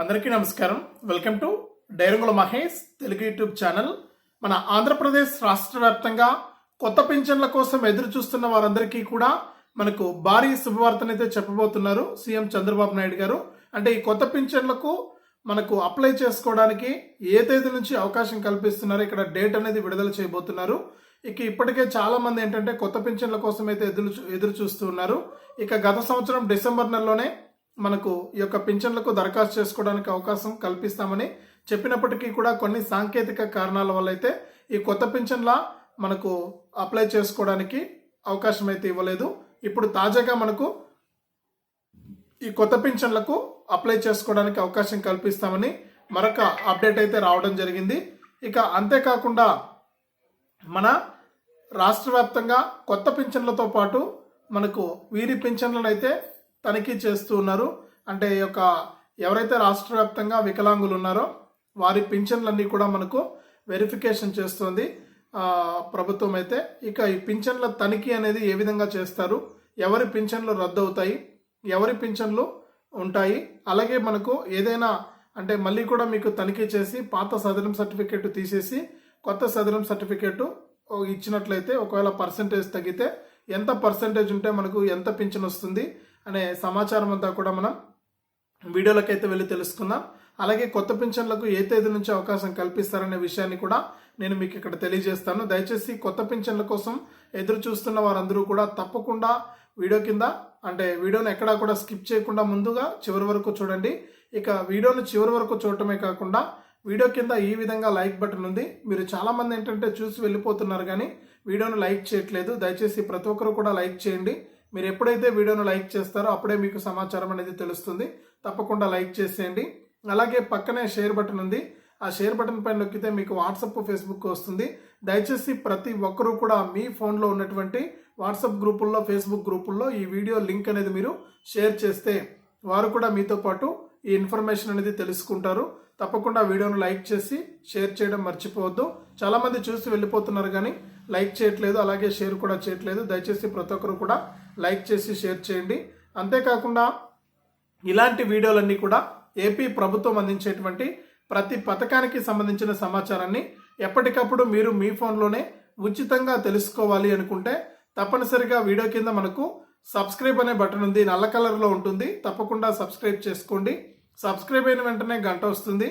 అందరికీ నమస్కారం. Welcome to Dairangula Mahesh Telugu YouTube channel. మన ఆంధ్రప్రదేశ్ రాష్ట్ర వ్యాప్తంగా కొత్త పింఛన్ల కోసం ఎదురు చూస్తున్న వారందరికీ కూడా మనకు భారీ శుభవార్తనైతే చెప్పబోతున్నారు సీఎం చంద్రబాబు నాయుడు గారు. అంటే ఈ కొత్త పింఛన్లకు మనకు అప్లై చేసుకోవడానికి ఏ తేదీ నుంచి అవకాశం కల్పిస్తున్నారో ఇక్కడ డేట్ అనేది విడుదల చేయబోతున్నారు. ఇక ఇప్పటికే చాలామంది ఏంటంటే కొత్త పింఛన్ల కోసం అయితే ఎదురు ఎదురు చూస్తూ ఉన్నారు. ఇక గత సంవత్సరం డిసెంబర్ నెలలోనే మనకు ఈ యొక్క పింఛన్లకు దరఖాస్తు చేసుకోవడానికి అవకాశం కల్పిస్తామని చెప్పినప్పటికీ కూడా కొన్ని సాంకేతిక కారణాల వల్ల అయితే ఈ కొత్త పింఛన్ల మనకు అప్లై చేసుకోవడానికి అవకాశం అయితే ఇవ్వలేదు. ఇప్పుడు తాజాగా మనకు ఈ కొత్త పింఛన్లకు అప్లై చేసుకోవడానికి అవకాశం కల్పిస్తామని మరొక అప్డేట్ అయితే రావడం జరిగింది. ఇక అంతేకాకుండా మన రాష్ట్ర వ్యాప్తంగా కొత్త పింఛన్లతో పాటు మనకు వీరి పింఛన్లను అయితే తనిఖీ చేస్తూ ఉన్నారు. అంటే ఈ యొక్క ఎవరైతే రాష్ట్ర వ్యాప్తంగా వికలాంగులు ఉన్నారో వారి పింఛన్లన్నీ కూడా మనకు వెరిఫికేషన్ చేస్తుంది. ప్రభుత్వం అయితే ఇక ఈ పింఛన్ల తనిఖీ అనేది ఏ విధంగా చేస్తారు? ఎవరి పింఛన్లు రద్దు అవుతాయి ఎవరి పింఛన్లు ఉంటాయి? అలాగే మనకు ఏదైనా అంటే మళ్ళీ కూడా మీకు తనిఖీ చేసి పాత సదరం సర్టిఫికేట్ తీసేసి కొత్త సదరం సర్టిఫికేట్ ఇచ్చినట్లయితే ఒకవేళ పర్సంటేజ్ తగ్గితే ఎంత పర్సంటేజ్ ఉంటే మనకు ఎంత పింఛన్ వస్తుంది? అనే సమాచారం అంతా కూడా మనం వీడియోలకైతే వెళ్ళి తెలుసుకుందాం. అలాగే కొత్త పింఛన్లకు ఏ తేదీ నుంచి అవకాశం కల్పిస్తారనే విషయాన్ని కూడా నేను మీకు ఇక్కడ తెలియజేస్తాను. దయచేసి కొత్త పింఛన్ల కోసం ఎదురు చూస్తున్న వారందరూ కూడా తప్పకుండా వీడియో కింద అంటే వీడియోని ఎక్కడా కూడా స్కిప్ చేయకుండా ముందుగా చివరి వరకు చూడండి. ఇక వీడియోను చివరి వరకు చూడటమే కాకుండా వీడియో కింద ఈ విధంగా లైక్ బటన్ ఉంది. మీరు చాలామంది ఏంటంటే చూసి వెళ్ళిపోతున్నారు కానీ వీడియోను లైక్ చేయట్లేదు. దయచేసి ప్రతి ఒక్కరు కూడా లైక్ చేయండి. మీరు ఎప్పుడైతే వీడియోను లైక్ చేస్తారో అప్పుడే మీకు సమాచారం అనేది తెలుస్తుంది. తప్పకుండా లైక్ చేసేయండి. అలాగే పక్కనే షేర్ బటన్ ఉంది. ఆ షేర్ బటన్ పైన నొక్కితే మీకు వాట్సాప్ ఫేస్బుక్ వస్తుంది. దయచేసి ప్రతి ఒక్కరూ కూడా మీ ఫోన్లో ఉన్నటువంటి వాట్సాప్ గ్రూపుల్లో ఫేస్బుక్ గ్రూపుల్లో ఈ వీడియో లింక్ అనేది మీరు షేర్ చేస్తే వారు కూడా మీతో పాటు ఈ ఇన్ఫర్మేషన్ అనేది తెలుసుకుంటారు. తప్పకుండా వీడియోను లైక్ చేసి షేర్ చేయడం మర్చిపోవద్దు. చాలామంది చూసి వెళ్ళిపోతున్నారు కానీ లైక్ చేయట్లేదు అలాగే షేర్ కూడా చేయట్లేదు. దయచేసి ప్రతి ఒక్కరు కూడా లైక్ చేసి షేర్ చేయండి. అంతేకాకుండా ఇలాంటి వీడియోలన్నీ కూడా ఏపీ ప్రభుత్వం అందించేటువంటి ప్రతి పథకానికి సంబంధించిన సమాచారాన్ని ఎప్పటికప్పుడు మీరు మీ ఫోన్లోనే ఉచితంగా తెలుసుకోవాలి అనుకుంటే తప్పనిసరిగా వీడియో కింద మనకు సబ్స్క్రైబ్ అనే బటన్ ఉంది. నల్ల కలర్లో ఉంటుంది. తప్పకుండా సబ్స్క్రైబ్ చేసుకోండి. సబ్స్క్రైబ్ అయిన వెంటనే గంట వస్తుంది.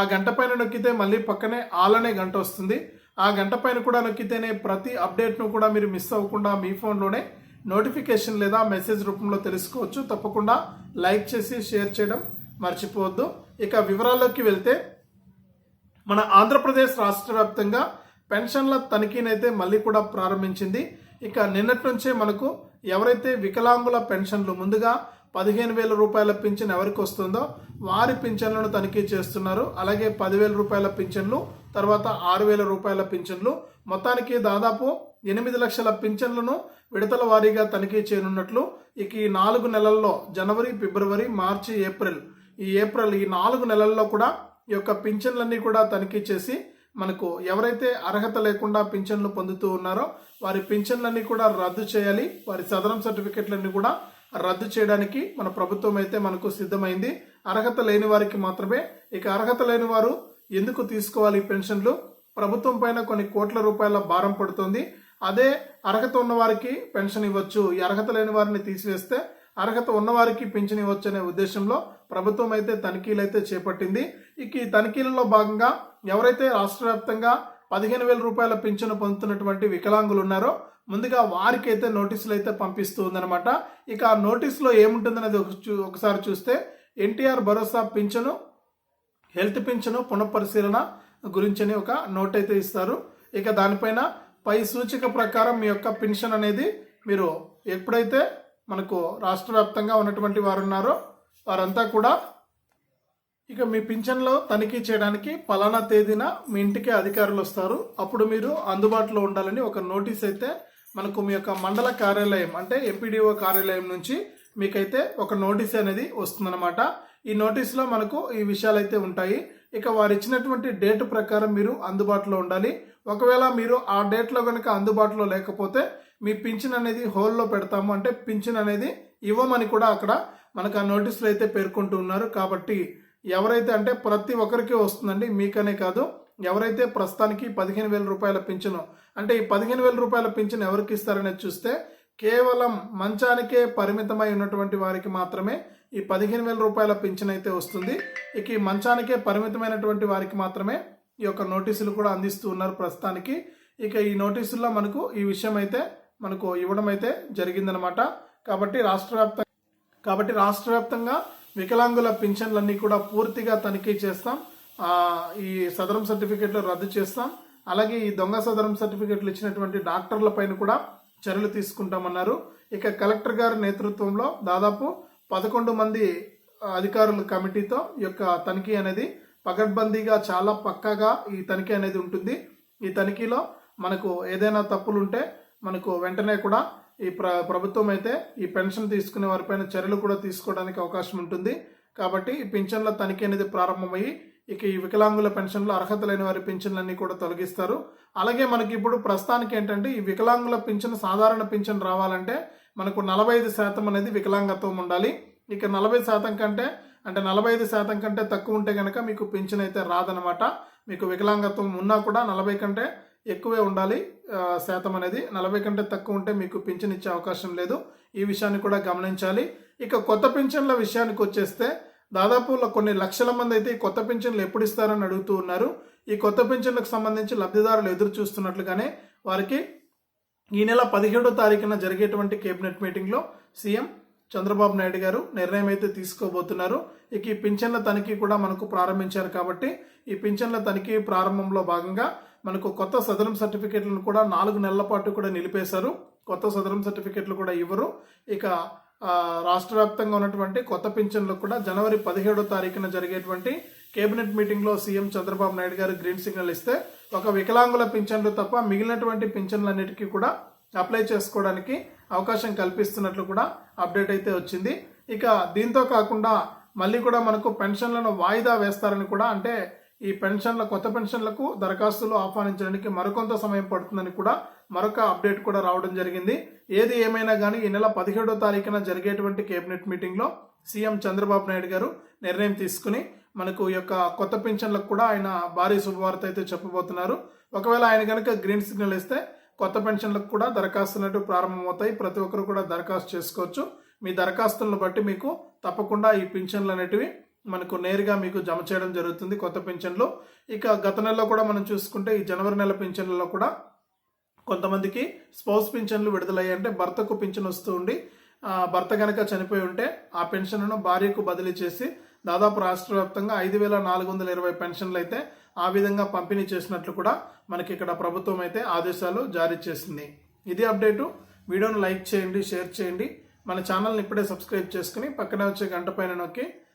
ఆ గంట పైన నొక్కితే మళ్ళీ పక్కనే ఆల్ అనే గంట వస్తుంది. ఆ గంట పైన కూడా నొక్కితేనే ప్రతి అప్డేట్ను కూడా మీరు మిస్ అవ్వకుండా మీ ఫోన్లోనే నోటిఫికేషన్ లేదా మెసేజ్ రూపంలో తెలుసుకోవచ్చు. తప్పకుండా లైక్ చేసి షేర్ చేయడం మర్చిపోవద్దు. ఇక వివరాల్లోకి వెళ్తే మన ఆంధ్రప్రదేశ్ రాష్ట్ర వ్యాప్తంగా పెన్షన్ల తనిఖీనైతే మళ్ళీ కూడా ప్రారంభించింది. ఇక నిన్నటి నుంచే మనకు ఎవరైతే వికలాంగుల పెన్షన్లు ముందుగా పదిహేను వేల రూపాయల పింఛన్ ఎవరికి వస్తుందో వారి పింఛన్లను తనిఖీ చేస్తున్నారు. అలాగే పదివేల రూపాయల పింఛన్లు తర్వాత ఆరు వేల రూపాయల పింఛన్లు. మొత్తానికి దాదాపు ఎనిమిది లక్షల పింఛన్లను విడతల వారీగా తనిఖీ చేయనున్నట్లు ఇక ఈ నాలుగు నెలల్లో జనవరి ఫిబ్రవరి మార్చి ఏప్రిల్ ఈ ఏప్రిల్ ఈ నాలుగు నెలల్లో కూడా ఈ యొక్క పింఛన్లన్నీ కూడా తనిఖీ చేసి మనకు ఎవరైతే అర్హత లేకుండా పింఛన్లు పొందుతూ ఉన్నారో వారి పింఛన్లన్నీ కూడా రద్దు చేయాలి. వారి సదరం సర్టిఫికెట్లన్నీ కూడా రద్దు చేయడానికి మన ప్రభుత్వం అయితే మనకు సిద్ధమైంది. అర్హత లేని వారికి మాత్రమే. ఇక అర్హత లేని వారు ఎందుకు తీసుకోవాలి పెన్షన్లు? ప్రభుత్వం పైన కొన్ని కోట్ల రూపాయల భారం పడుతుంది. అదే అర్హత ఉన్న వారికి పెన్షన్ ఇవ్వచ్చు. ఈ అర్హత లేని వారిని తీసివేస్తే అర్హత ఉన్నవారికి పెన్షన్ ఇవ్వచ్చు అనే ఉద్దేశంలో ప్రభుత్వం అయితే తనిఖీలు అయితే చేపట్టింది. ఇక ఈ తనిఖీలలో భాగంగా ఎవరైతే రాష్ట్ర వ్యాప్తంగా పదిహేను వేల రూపాయల పింఛను పొందుతున్నటువంటి వికలాంగులు ఉన్నారో ముందుగా వారికి అయితే నోటీసులు అయితే పంపిస్తూ ఉందన్నమాట ఇక ఆ నోటీసులో ఏముంటుందనేది ఒక చూ- ఒకసారి చూస్తే ఎన్టీఆర్ భరోసా పింఛను హెల్త్ పింఛను పునఃపరిశీలన గురించని ఒక నోట్ అయితే ఇస్తారు. ఇక దానిపైన పై సూచిక ప్రకారం మీ యొక్క పెన్షన్ అనేది మీరు ఎప్పుడైతే మనకు రాష్ట్ర వ్యాప్తంగా ఉన్నటువంటి వారు ఉన్నారో వారంతా కూడా ఇక మీ పింఛన్లో తనిఖీ చేయడానికి పలానా తేదీన మీ ఇంటికి అధికారులు వస్తారు. అప్పుడు మీరు అందుబాటులో ఉండాలని ఒక నోటీస్ అయితే మనకు మీ యొక్క మండల కార్యాలయం అంటే ఎంపీడీఓ కార్యాలయం నుంచి మీకైతే ఒక నోటీస్ అనేది వస్తుందన్నమాట. ఈ నోటీస్లో మనకు ఈ విషయాలు అయితే ఉంటాయి. ఇక వారు ఇచ్చినటువంటి డేట్ ప్రకారం మీరు అందుబాటులో ఉండాలి. ఒకవేళ మీరు ఆ డేట్లో కనుక అందుబాటులో లేకపోతే మీ పింఛన్ అనేది హోల్లో పెడతాము. అంటే పింఛన్ అనేది ఇవ్వమని కూడా అక్కడ మనకు ఆ నోటీసులు అయితే పేర్కొంటూ ఉన్నారు. కాబట్టి ఎవరైతే అంటే ప్రతి ఒక్కరికి వస్తుందండి. మీకనే కాదు. ఎవరైతే ప్రస్తుతానికి పదిహేను వేల రూపాయల పింఛను అంటే ఈ పదిహేను వేల రూపాయల పింఛను ఎవరికి ఇస్తారనేది చూస్తే కేవలం మంచానికే పరిమితమై ఉన్నటువంటి వారికి మాత్రమే ఈ పదిహేను వేల రూపాయల పింఛన్ అయితే వస్తుంది. ఇక ఈ మంచానికే పరిమితమైనటువంటి వారికి మాత్రమే ఈ యొక్క నోటీసులు కూడా అందిస్తూ ఉన్నారు ప్రస్తుతానికి. ఇక ఈ నోటీసుల్లో మనకు ఈ విషయం అయితే మనకు ఇవ్వడం అయితే జరిగిందనమాట. కాబట్టి రాష్ట్ర వ్యాప్తంగా కాబట్టి రాష్ట్ర వ్యాప్తంగా వికలాంగుల పింఛన్లన్నీ కూడా పూర్తిగా తనిఖీ చేస్తాం. ఈ సదరం సర్టిఫికెట్లు రద్దు చేస్తాం. అలాగే ఈ దొంగ సదరం సర్టిఫికెట్లు ఇచ్చినటువంటి డాక్టర్ల పైన కూడా చర్యలు తీసుకుంటామన్నారు. ఇక కలెక్టర్ గారి నేతృత్వంలో దాదాపు పదకొండు మంది అధికారుల కమిటీతో యొక్క తనిఖీ అనేది పగడ్బందీగా చాలా పక్కాగా ఈ తనిఖీ అనేది ఉంటుంది. ఈ తనిఖీలో మనకు ఏదైనా తప్పులు ఉంటే మనకు వెంటనే కూడా ఈ ప్ర ప్రభుత్వం అయితే ఈ పెన్షన్ తీసుకునే వారిపైన చర్యలు కూడా తీసుకోవడానికి అవకాశం ఉంటుంది. కాబట్టి ఈ పింఛన్ల తనిఖీ అనేది ప్రారంభమయ్యి ఇక ఈ వికలాంగుల పెన్షన్లు అర్హత లేని వారి పింఛన్లన్నీ కూడా తొలగిస్తారు. అలాగే మనకి ఇప్పుడు ప్రస్తుతానికి ఏంటంటే ఈ వికలాంగుల పింఛన్ సాధారణ పింఛన్ రావాలంటే మనకు నలభై ఐదు శాతం అనేది వికలాంగత్వం ఉండాలి. ఇక నలభై శాతం కంటే అంటే నలభై ఐదు శాతం కంటే తక్కువ ఉంటే కనుక మీకు పింఛన్ అయితే రాదనమాట. మీకు వికలాంగత్వం ఉన్నా కూడా నలభై కంటే ఎక్కువే ఉండాలి శాతం అనేది. నలభై కంటే తక్కువ ఉంటే మీకు పింఛన్ ఇచ్చే అవకాశం లేదు. ఈ విషయాన్ని కూడా గమనించాలి. ఇక కొత్త పింఛన్ల విషయానికి వచ్చేస్తే దాదాపు కొన్ని లక్షల మంది అయితే ఈ కొత్త పింఛన్లు ఎప్పుడు ఇస్తారని అడుగుతూ ఉన్నారు. ఈ కొత్త పింఛన్లకు సంబంధించి లబ్ధిదారులు ఎదురు చూస్తున్నట్లుగానే వారికి ఈ నెల పదిహేడో తారీఖున జరిగేటువంటి కేబినెట్ మీటింగ్లో సీఎం చంద్రబాబు నాయుడు గారు నిర్ణయం అయితే తీసుకోబోతున్నారు. ఇక ఈ పింఛన్ల తనిఖీ కూడా మనకు ప్రారంభించారు కాబట్టి ఈ పింఛన్ల తనిఖీ ప్రారంభంలో భాగంగా మనకు కొత్త సదరం సర్టిఫికెట్లను కూడా నాలుగు నెలల పాటు కూడా నిలిపేశారు. కొత్త సదరం సర్టిఫికెట్లు కూడా ఇవ్వరు. ఇక రాష్ట్ర వ్యాప్తంగా ఉన్నటువంటి కొత్త పింఛన్లకు కూడా జనవరి పదిహేడో తారీఖున జరిగేటువంటి కేబినెట్ మీటింగ్లో సీఎం చంద్రబాబు నాయుడు గారు గ్రీన్ సిగ్నల్ ఇస్తే ఒక వికలాంగుల పింఛన్లు తప్ప మిగిలినటువంటి పింఛన్లన్నిటికీ కూడా అప్లై చేసుకోవడానికి అవకాశం కల్పిస్తున్నట్లు కూడా అప్డేట్ అయితే వచ్చింది. ఇక దీంతో కాకుండా మళ్ళీ కూడా మనకు పెన్షన్లను వాయిదా వేస్తారని కూడా అంటే ఈ పెన్షన్ల కొత్త పెన్షన్లకు దరఖాస్తులు ఆహ్వానించడానికి మరికొంత సమయం పడుతుందని కూడా మరొక అప్డేట్ కూడా రావడం జరిగింది. ఏది ఏమైనా కానీ ఈ నెల పదిహేడో తారీఖున జరిగేటువంటి కేబినెట్ మీటింగ్లో సీఎం చంద్రబాబు నాయుడు గారు నిర్ణయం తీసుకుని మనకు ఈ యొక్క కొత్త పెన్షన్లకు కూడా ఆయన భారీ శుభవార్త అయితే చెప్పబోతున్నారు. ఒకవేళ ఆయన కనుక గ్రీన్ సిగ్నల్ ఇస్తే కొత్త పెన్షన్లకు కూడా దరఖాస్తులు అనేవి ప్రారంభమవుతాయి. ప్రతి ఒక్కరు కూడా దరఖాస్తు చేసుకోవచ్చు. మీ దరఖాస్తులను బట్టి మీకు తప్పకుండా ఈ పెన్షన్లు అనేటివి మనకు నేరుగా మీకు జమ చేయడం జరుగుతుంది కొత్త పింఛన్లు. ఇక గత నెలలో కూడా మనం చూసుకుంటే ఈ జనవరి నెల పింఛన్లలో కూడా కొంతమందికి స్పౌస్ పింఛన్లు విడుదలయ్యాయి అంటే భర్తకు పింఛన్ వస్తూ ఉండి భర్త కనుక చనిపోయి ఉంటే ఆ పెన్షన్ను భార్యకు బదిలీ చేసి దాదాపు రాష్ట్ర వ్యాప్తంగా ఐదు వేల నాలుగు వందల ఇరవై పెన్షన్లు అయితే ఆ విధంగా పంపిణీ చేసినట్లు కూడా మనకి ఇక్కడ ప్రభుత్వం అయితే ఆదేశాలు జారీ చేసింది. ఇది అప్డేటు. వీడియోను లైక్ చేయండి షేర్ చేయండి. మన ఛానల్ని ఇప్పుడే సబ్స్క్రైబ్ చేసుకుని పక్కనే వచ్చే గంట పైన నొక్కి